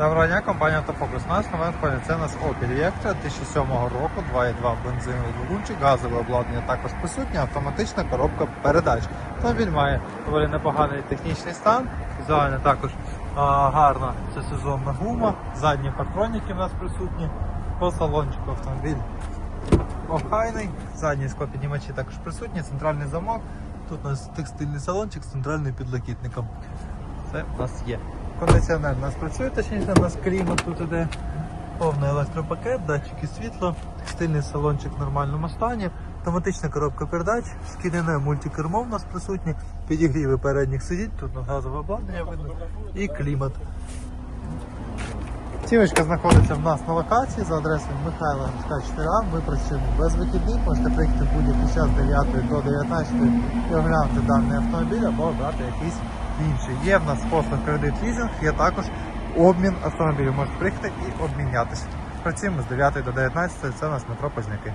Доброго дня, компанія Автофокус. Нас нове надходить. Це у нас Opel Vectra 2007 року, 2.2 бензиновий двигунчик, газове обладнання також присутнє, автоматична коробка передач. Автомобіль має доволі непоганий технічний стан, візуально також а, гарна це сезонна гума, задні партроніки в нас присутні, по салончику автомобіль охайний, задні склопіднімачі також присутні, центральний замок. Тут у нас текстильний салончик з центральним підлокітником. Це у нас є. Кондиціонер у нас працює, точніше, у нас клімат тут іде. Повний електропакет, датчики світла, стильний салончик в нормальному стані, автоматична коробка передач, шкіряне мультикермо у нас присутнє, підігріви передніх сидіть, тут газове обладнання видно і клімат. Цівочка знаходиться в нас на локації за адресою Михайла МСК 4А. Ми працюємо без вихідних. Можете приїхати будь-який час з 9 до 19 і оглянути даний автомобіль або обрати якийсь інший. Є в нас послуг кредит лізинг, є також обмін автомобілів. Можете приїхати і обмінятися. Працюємо з 9 до 19, це у нас метро Позняки.